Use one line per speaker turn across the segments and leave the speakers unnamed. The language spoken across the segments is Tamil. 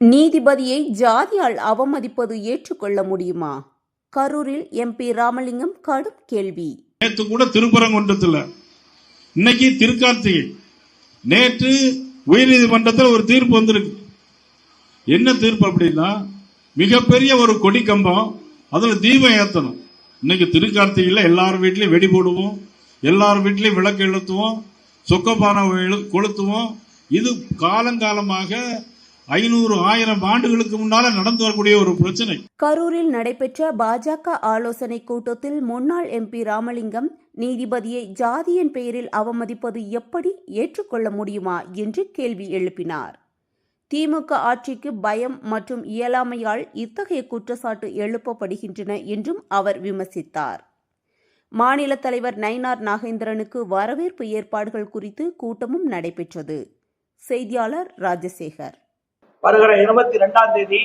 நீதிபதியை ஜாதியால் அவமதிப்பது ஏற்றுக்கொள்ள முடியுமா? கரூரில் எம்பி ராமலிங்கம் கடும் கேள்வி.
நேற்று கூட திருப்பரங்குன்றத்தில் இன்னைக்கு திருக்கார்த்திகை. நேற்று உயர்நீதிமன்றத்தில் ஒரு தீர்ப்பு வந்திருக்கு. என்ன தீர்ப்பு அப்படின்னா மிகப்பெரிய ஒரு கொடி கம்பம் அதில் தீபம் ஏற்றணும் இன்னைக்கு திருக்கார்த்திகையில் எல்லார் வீட்லையும் வெடி போடுவோம் எல்லார் வீட்லையும் விளக்கு எழுத்துவோம் சொக்கப்பானை கொளுத்துவோம். இது காலங்காலமாக ஐநூறு ஆயிரம் ஆண்டுகளுக்கு முன்னால நடந்து வரக்கூடிய ஒரு பிரச்சனை.
கரூரில் நடைபெற்ற பாஜக ஆலோசனை கூட்டத்தில் முன்னாள் எம்பி ராமலிங்கம் நீதிபதியை ஜாதியின் பெயரில் அவமதிப்பது எப்படி ஏற்றுக்கொள்ள முடியுமா என்று கேள்வி எழுப்பினார். திமுக ஆட்சிக்கு பயம் மற்றும் இயலாமையால் இத்தகைய குற்றச்சாட்டு எழுப்பப்படுகின்றன என்றும் அவர் விமர்சித்தார். மாநில தலைவர் நயினார் நாகேந்திரனுக்கு வரவேற்பு ஏற்பாடுகள் குறித்து கூட்டமும் நடைபெற்றது. செய்தியாளர் ராஜசேகர்.
வருகிற இருபத்தி ரெண்டாம் தேதி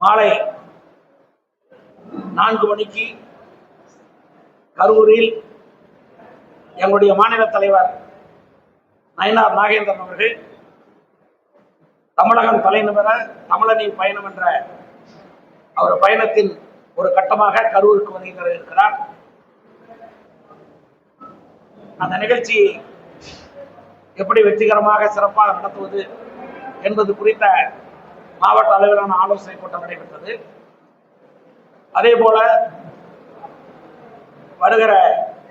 மாலை நான்கு மணிக்கு கரூரில் எங்களுடைய மாநில தலைவர் நயனார் நாகேந்திரன் அவர்கள் தமிழகம் தலைநிமிர தமிழனின் பயணம் என்ற அவர் பயணத்தின் ஒரு கட்டமாக கரூருக்கு வருகிற இருக்கிறார். அந்த நிகழ்ச்சி எப்படி வெற்றிகரமாக சிறப்பாக நடத்துவது என்பது குறித்த மாவட்ட அளவிலான ஆலோசனை கூட்டம் நடைபெற்றது. அதே போல வருகிற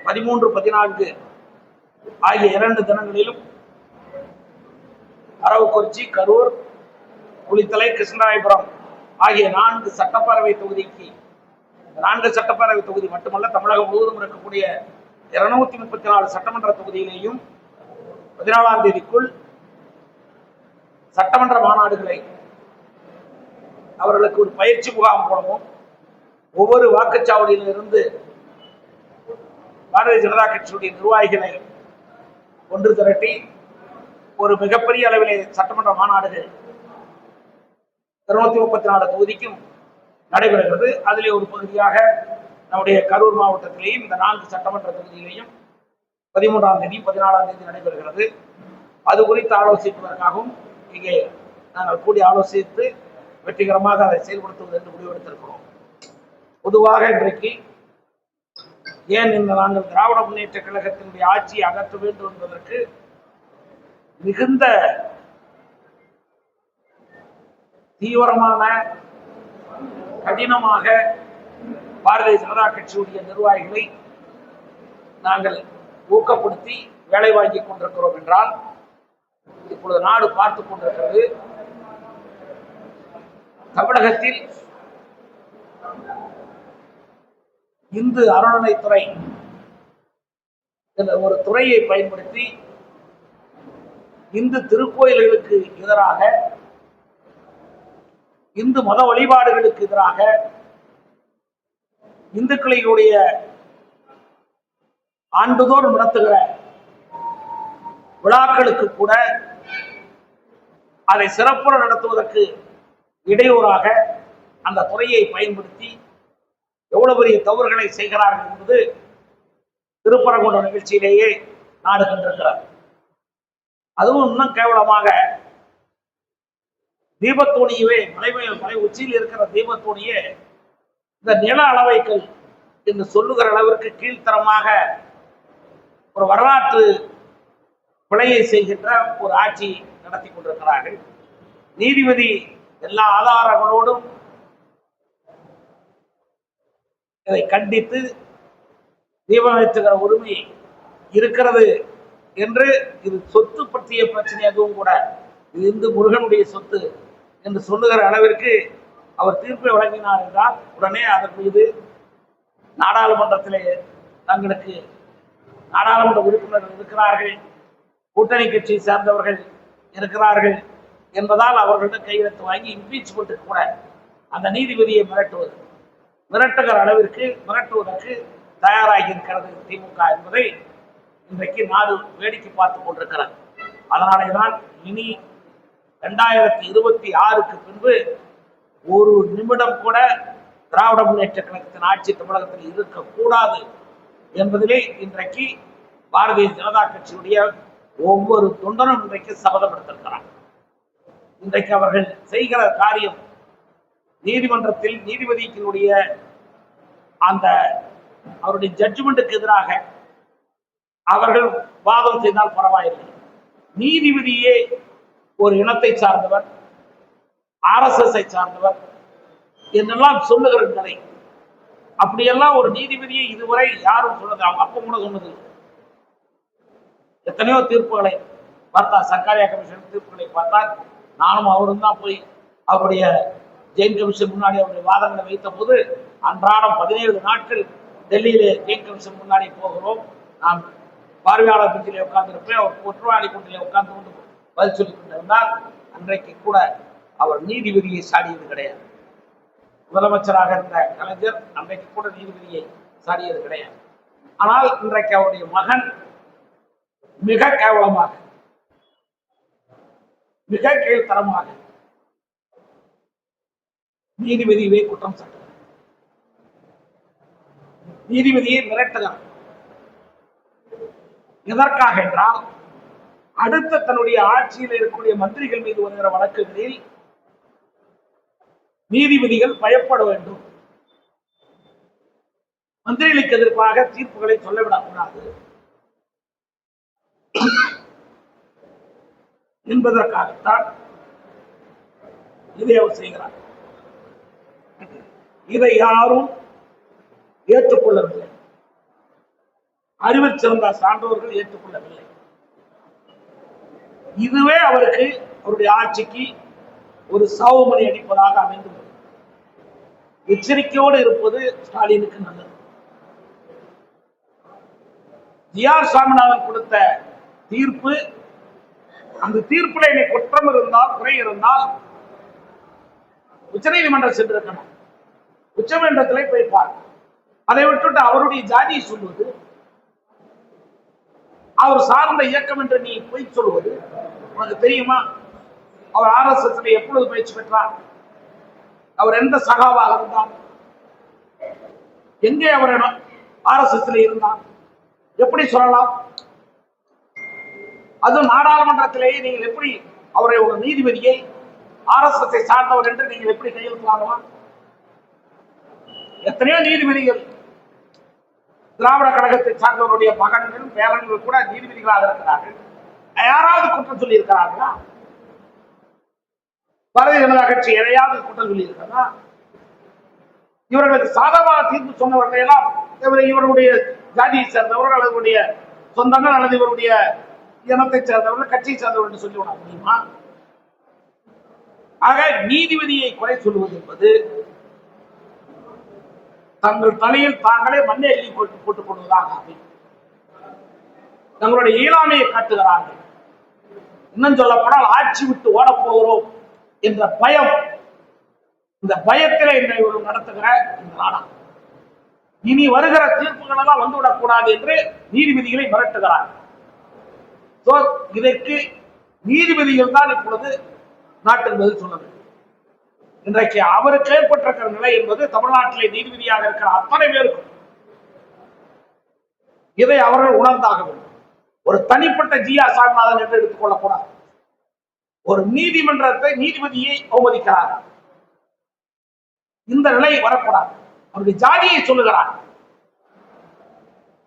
பதிமூன்று பதினான்கு ஆகிய இரண்டு தினங்களிலும் அரவக்குறிச்சி கரூர் குளித்தலை கிருஷ்ணராயபுரம் ஆகிய நான்கு சட்டப்பேரவை தொகுதிக்கு நான்கு சட்டப்பேரவை தொகுதி மட்டுமல்ல தமிழகம் முழுவதும் இருக்கக்கூடிய இருநூத்தி முப்பத்தி நாலு சட்டமன்ற தொகுதியிலேயும் பதினாலாம் தேதிக்குள் சட்டமன்ற மாநாடுகளை அவர்களுக்கு ஒரு பயிற்சி முகாம் போடவும் ஒவ்வொரு வாக்குச்சாவடியில் இருந்து பாரதிய ஜனதா கட்சியுடைய நிர்வாகிகளை ஒன்று திரட்டி ஒரு மிகப்பெரிய அளவிலே சட்டமன்ற மாநாடுகள் இருநூத்தி முப்பத்தி நாலு தொகுதிக்கும் நடைபெறுகிறது. அதிலே ஒரு பகுதியாக நம்முடைய கரூர் மாவட்டத்திலேயும் இந்த நான்கு சட்டமன்ற தொகுதியிலையும் பதிமூன்றாம் தேதி பதினாலாம் தேதி நடைபெறுகிறது. அது குறித்து ஆலோசிப்பதற்காகவும் இங்கே நாங்கள் கூடி ஆலோசித்து வெற்றிகரமாக அதை செயல்படுத்துவது என்று முடிவெடுத்திருக்கிறோம். பொதுவாக இன்றைக்கு ஏன் இந்த நாங்கள் திராவிட முன்னேற்ற கழகத்தினுடைய ஆட்சியை அகற்ற வேண்டும் என்பதற்கு மிகுந்த தீவிரமான கடினமாக பாரதிய ஜனதா கட்சியுடைய நிர்வாகிகளை நாங்கள் ஊக்கப்படுத்தி வேலை வாங்கி கொண்டிருக்கிறோம் என்றால் இப்பொழுது நாடு பார்த்து கொண்டிருக்கிறது. தமிழகத்தில் இந்து அறநிலைத்துறை என்ற ஒரு துறையை பயன்படுத்தி இந்து திருக்கோயில்களுக்கு எதிராக இந்து மத வழிபாடுகளுக்கு எதிராக இந்துக்களினுடைய ஆண்டுதோறும் நடத்துகிற விழாக்களுக்கு கூட அதை சிறப்புற நடத்துவதற்கு இடையூறாக அந்த துறையை பயன்படுத்தி எவ்வளவு பெரிய தவறுகளை செய்கிறார்கள் என்பது திருப்பரங்குன்ற நிகழ்ச்சியிலேயே நாடு கண்டிருக்கிறார். அதுவும் இன்னும் கேவலமாக தீபத்தோணியவே மலைமையில் மலை உச்சியில் இருக்கிற தீபத்தோணியே இந்த நில அளவைகள் என்று சொல்லுகிற அளவிற்கு கீழ்த்தரமாக ஒரு வரலாற்று பிழையை செய்கின்ற ஒரு ஆட்சி நடத்தி கொண்டிருக்கிறார்கள். நீதிபதி எல்லா ஆதாரங்களோடும் இதை கண்டித்து தீபம் உரிமை இருக்கிறது என்று இது சொத்து பற்றிய பிரச்சனை அதுவும் கூட இது இந்து முருகனுடைய சொத்து என்று சொல்லுகிற அளவிற்கு அவர் தீர்ப்பை வழங்கினார் என்றால் உடனே அதன் மீது நாடாளுமன்றத்திலே தங்களுக்கு நாடாளுமன்ற உறுப்பினர்கள் இருக்கிறார்கள். கூட்டணி கட்சியை சேர்ந்தவர்கள் இருக்கிறார்கள் என்பதால் அவர்களிடம் கையெழுத்து வாங்கி இம்பீச்மெண்ட்டு கூட அந்த நீதிபதியை மிரட்டுவது மிரட்டுகிற அளவிற்கு மிரட்டுவதற்கு தயாராகி இருக்கிறது திமுக என்பதை இன்றைக்கு நாடு வேடிக்கை பார்த்து கொண்டிருக்கிறது. அதனாலே தான் இனி ரெண்டாயிரத்தி இருபத்தி ஆறுக்கு பின்பு ஒரு நிமிடம் கூட திராவிட முன்னேற்ற கழகத்தின் ஆட்சி தமிழகத்தில் இருக்கக்கூடாது என்பதிலே இன்றைக்கு பாரதிய ஜனதா கட்சியுடைய ஒவ்வொரு தொண்டனும் இன்றைக்கு சபதம் எடுத்திருக்கிறார் இன்றைக்கு அவர்கள் செய்கிற காரியம் நீதிமன்றத்தில் நீதிபதிகளுடைய அந்த அவருடைய ஜட்ஜ்மெண்ட்டுக்கு எதிராக அவர்கள் வாதம் செய்தால் பரவாயில்லை. நீதிபதியே ஒரு இனத்தை சார்ந்தவர் ஆர்எஸ்எஸ்ஐ சார்ந்தவர் என்றெல்லாம் சொல்லுகிற நிலை அப்படியெல்லாம் ஒரு நீதிபதியை இதுவரை யாரும் சொன்னது அவங்க அப்போ கூட சொன்னது எத்தனையோ தீர்ப்புகளை பார்த்தா சர்க்காரியா கமிஷன் தீர்ப்புகளை பார்த்தா நானும் அவரும் தான் போய் அவருடைய ஜெயின் கமிஷன் முன்னாடி அவருடைய வாதங்களை வைத்த போது அன்றாடம் பதினேழு நாட்கள் டெல்லியிலே ஜெயின் கமிஷன் முன்னாடி போகிறோம். நான் பார்வையாளர் பெஞ்சிலே உட்கார்ந்திருப்பேன். அவர் குற்றவாளி கூட்டிலே உட்கார்ந்து கொண்டு பதில் சொல்லிக் கொண்டிருந்தார். அன்றைக்கு கூட அவர் நீதிபதியை சாடியது கிடையாது. முதலமைச்சராக இருந்த கலைஞர் அன்றைக்கு கூட நீதிபதியை சாடியது கிடையாது. ஆனால் இன்றைக்கு அவருடைய மகன் மிக கேவலமாக. மிக கீழ்த்தரமாக. நீதிபதியவே குற்றம் சாட்டுகிறார் நீதிபதியை மிரட்டுகிறார் எதற்காக என்றால் அடுத்த தன்னுடைய ஆட்சியில் இருக்கக்கூடிய மந்திரிகள் மீது வருகிற வழக்குகளில் நீதிபதிகள் பயப்பட வேண்டும். மந்திரிகளுக்கு எதிர்ப்பாக தீர்ப்புகளை சொல்லவிடக்கூடாது என்பதற்காகத்தான் இதை அவர் செய்கிறார். இதை யாரும் ஏற்றுக்கொள்ளவில்லை. அறிவில் சிறந்த சான்றோர்கள் ஏற்றுக்கொள்ளவில்லை. இதுவே அவருக்கு அவருடைய ஆட்சிக்கு ஒரு சாவுமணி அடிப்பதாக அமைந்துள்ளது. எச்சரிக்கையோடு இருப்பது ஸ்டாலினுக்கு நல்லது. ஜி ஆர் சாமிநாதன் கொடுத்த தீர்ப்பு. அந்த தீர்ப்புல இன்னைக்கு குற்றம் இருந்தால் குறை இருந்தால் உச்சநீதிமன்றம் சென்றிருக்கணும். உச்சமன்றத்திலே போய் பார். அதை விட்டுட்டு அவருடைய ஜாதியை சொல்வது அவர் சார்ந்த இயக்கம் என்று நீ போய் சொல்வது உனக்கு தெரியுமா? அவர் ஆர்எஸ்எஸ் எப்பொழுது பயிற்சி பெற்றார்? அவர் எந்த சகாவாக இருந்தார்? எங்கே அவர் எஸ் இருந்தார்? எப்படி சொல்லலாம்? அது நாடாளுமன்றத்திலேயே நீங்கள் எப்படி அவரை ஒரு நீதிபதியை ஆர்எஸ்எஸ் சார்ந்தவர் என்று நீங்கள் எப்படி கையெழுத்தாகலாம் எத்தனையோ நீதிபதிகள் திராவிட கழகத்தை சார்ந்தவருடைய மகன்களும் பேரன்கள் கூட நீதிபதிகளாக இருக்கிறார்கள். யாராவது குற்றம் சொல்லி இருக்கிறார்களா பாரதிய ஜனதா கட்சி எதையாவது குற்றம் சொல்லி இருக்கிறதா இவர்களுக்கு சாதகமாக தீர்ப்பு சொன்னவர்கள் எல்லாம் இவருடைய ஜாதியை சேர்ந்தவர்கள் அல்லது சொந்தங்கள் அல்லது இவருடைய இனத்தை சேர்ந்தவர்கள் கட்சியை சேர்ந்தவர்கள் என்று சொல்லி விட முடியுமா ஆக நீதிபதியை குறை சொல்வது என்பது தங்கள் தலையில் தாங்களே மண்ணை எள்ளி போட்டு போட்டுக் கொள்வதாக தங்களுடைய இயலாமையை காட்டுகிறார்கள். இன்னும் சொல்லப்போனால் ஆட்சி விட்டு ஓடப் போகிறோம் என்ற பயம் இந்த பயத்திலே என்னை ஒரு நடத்துகிற இந்த நாடா. இனி வருகிற தீர்ப்புகள் எல்லாம் வந்துவிடக் கூடாது என்று நீதிபதிகளை மிரட்டுகிறார்கள். So, இதற்கு நீதிபதிகள் தான் இப்பொழுது நாட்டில் பதில் சொல்ல வேண்டும் இன்றைக்கு அவருக்கு ஏற்பட்டிருக்கிற நிலை என்பது தமிழ்நாட்டிலே நீதிபதியாக இருக்கிற அத்தனை பேருக்கும் இதை அவர்கள் உணர்ந்தாக வேண்டும். ஒரு தனிப்பட்ட ஜியா சாமிநாதன் என்று எடுத்துக் கொள்ளக்கூடாது ஒரு நீதிமன்றத்தை நீதிபதியை அவமதிக்கிறார். இந்த நிலை வரக்கூடாது. அவருடைய ஜாதியை சொல்லுகிறார்.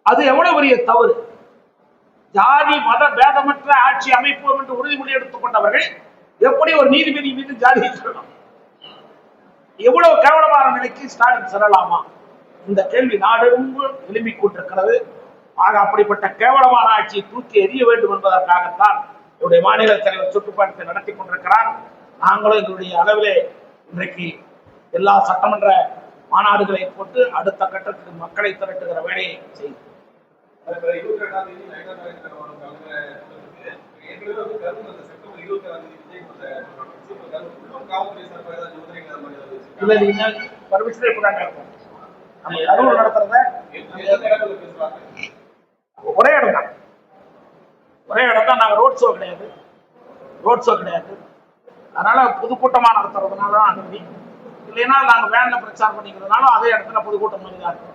அது எவ்வளவு பெரிய தவறு? ஜாதி மத பேதமற்ற ஆட்சி அமைப்போம் என்று உறுதிமொழி எடுத்துக் கொண்டவர்கள் எப்படி ஒரு நீதிபதி மீது ஜாதியை சொல்லலாம் எவ்வளவு கேவலமான நிலைக்கு ஸ்டாலின் செல்லலாமா? இந்த கேள்வி நாடெங்கு எழுப்பிக் கொண்டிருக்கிறது. ஆக அப்படிப்பட்ட கேவலமான ஆட்சியை தூக்கி எறிய வேண்டும் என்பதற்காகத்தான் என்னுடைய மாநில தலைவர் சுற்றுப்பயணத்தை நடத்தி கொண்டிருக்கிறார். நாங்களும் எங்களுடைய அளவிலே இன்றைக்கு எல்லா சட்டமன்ற மாநாடுகளை போட்டு அடுத்த கட்டத்துக்கு மக்களை திரட்டுகிற வேலையை செய்யும்
இருபத்தி ரெண்டாம் தேதி ஏற்கனவே வந்து கருத்து அந்த செப்டம்பர் இருபத்தி ஆறாம் தேதி விஜய் கொடுத்த கருத்து கருத்து உள்ளூர் காவல்துறை சார்பாக ஏதாவது யோசனைகள் அந்த மாதிரி ஏதாவது
இல்ல நீங்க பர்மிஷனே கூட நடக்கும் நம்ம கரூர் நடத்துறத
வச்சிருக்காங்க? எந்த இடத்துல பேசுவாங்க?
ஒரே இடம் தான். ஒரே இடம் தான். நாங்க ரோட் ஷோ கிடையாது. ரோட் ஷோ கிடையாது. அதனால பொதுக்கூட்டமா நடத்துறதுனால தான் அனுமதி இல்லைன்னா நாங்க வேன்ல பிரச்சாரம் பண்ணிக்கிறதுனால அதே இடத்துல பொதுக்கூட்டம் மாதிரி தான் இருக்கும்.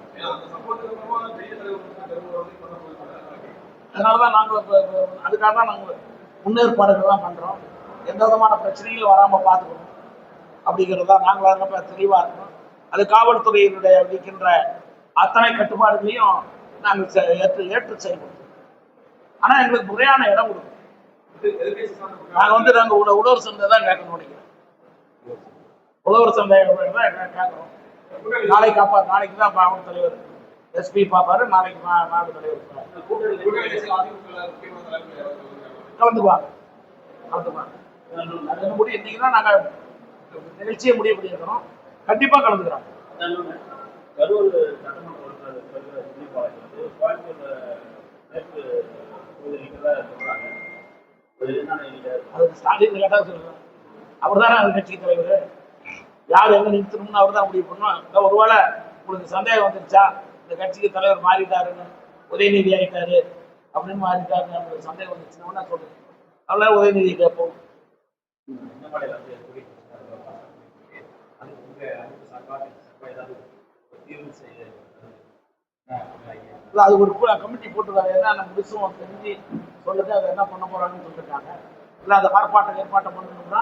அதனால தான் நாங்க அதுக்காக தான் நாங்க முன்னேற்பாடுகள்லாம் பண்றோம். எந்த விதமான பிரச்சனைகளும் வராமல் பார்த்துக்கணும். அப்படிங்கிறது தான் நாங்களாக ரொம்ப தெளிவாக இருக்கணும். அது காவல்துறையினுடைய விதிக்கின்ற அத்தனை கட்டுப்பாடுகளையும் நாங்கள் செ- ஏற்று ஏற்று செயல்படுத்தோம் ஆனால் எங்களுக்கு முறையான இடம் கொடுக்கும். நாங்கள் வந்து நாங்கள் உணவு உழவர் சந்தை தான் கேட்கணும் நினைக்கிறோம். உழவர் சந்தை தான் கேட்குறோம் நாளைக்கு அப்பா நாளைக்கு தான் மாவட்ட தலைவர் எஸ்பி பார்ப்பாரு நாளைக்கு மாவட்ட தலைவர் கலந்துக்குவாங்க கலந்துக்குவாங்க அது முடிவு இன்னைக்கு தான் நாங்கள் நிகழ்ச்சியை முடிவு பண்ணியிருக்கிறோம் கண்டிப்பாக கலந்துக்கிறாங்க
கரூர் சட்டமன்ற கோயம்புத்தூர் தான்
அவர் தானே அந்த கட்சி தலைவர் யார் எங்க நிறுத்தணும்னு அவர் தான் முடிவு பண்ணணும். இல்லை ஒருவேளை உங்களுக்கு சந்தேகம் வந்துருச்சா? இந்த கட்சிக்கு தலைவர் மாறிட்டாருன்னு உதயநிதி ஆயிட்டாரு அப்படின்னு மாறிட்டாருன்னு உங்களுக்கு சந்தேகம் வந்துச்சுன்னா சொல்லுங்க. அதெல்லாம் உதயநிதி கேட்போம். இல்லை அது ஒரு கமிட்டி போட்டுருக்காங்க என்னென்ன முடிச்சும் தெரிஞ்சு சொல்லுங்க அதை என்ன பண்ண போறாங்கன்னு சொல்லிருக்காங்க. இல்லை அதை ஆர்ப்பாட்டம் ஏற்பாட்டம் பண்ணணும்னா